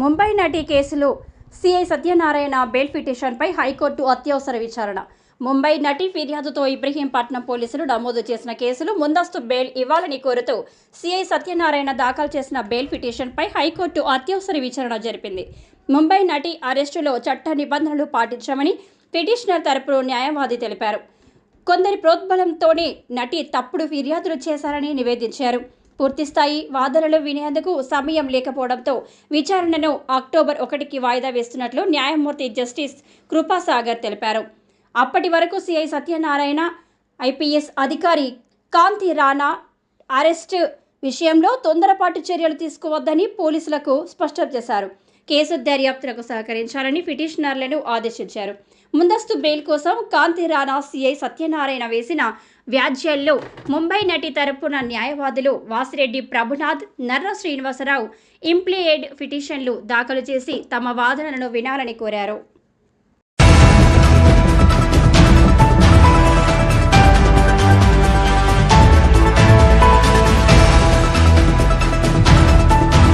ముంబై నటి కేసులో CI Satyanarayana bail పిటిషన్పై హైకోర్టు అత్యవసర విచారణ. ముంబై నటి ఫిర్యాదుతో ఇబ్రహీంపట్నం పోలీసులు నమోదు చేసిన కేసులు ముందస్తు బెయిల్ ఇవ్వాలని కోరుతూ సిఐ సత్యనారాయణ దాఖలు చేసిన బెయిల్ పిటిషన్పై హైకోర్టు అత్యవసర విచారణ జరిపింది. ముంబై నటి అరెస్టులో చట్ట నిబంధనలు పాటించమని పిటిషనర్ తరపు న్యాయవాది తెలిపారు. కొందరి ప్రోద్బలంతోనే నటి తప్పుడు ఫిర్యాదులు చేశారని నివేదించారు. పూర్తిస్థాయి వాదనలు వినేందుకు సమయం లేకపోవడంతో విచారణను అక్టోబర్ ఒకటికి వాయిదా వేస్తున్నట్లు న్యాయమూర్తి జస్టిస్ కృపాసాగర్ తెలిపారు. అప్పటి వరకు సిఐ సత్యనారాయణ ఐపీఎస్ అధికారి కాంతి రాణా అరెస్ట్ విషయంలో తొందరపాటు చర్యలు తీసుకోవద్దని పోలీసులకు స్పష్టం చేశారు. కేసు దర్యాప్తులకు సహకరించాలని పిటిషనర్లను ఆదేశించారు. ముందస్తు బెయిల్ కోసం కాంతి రాణా సిఐ సత్యనారాయణ వేసిన వ్యాజ్యాల్లో ముంబై నటి తరపున న్యాయవాదులు వాసిరెడ్డి ప్రభునాథ్ నర్ర శ్రీనివాసరావు ఇంప్లియేడ్ పిటిషన్లు దాఖలు చేసి తమ వాదనలను వినాలని కోరారు.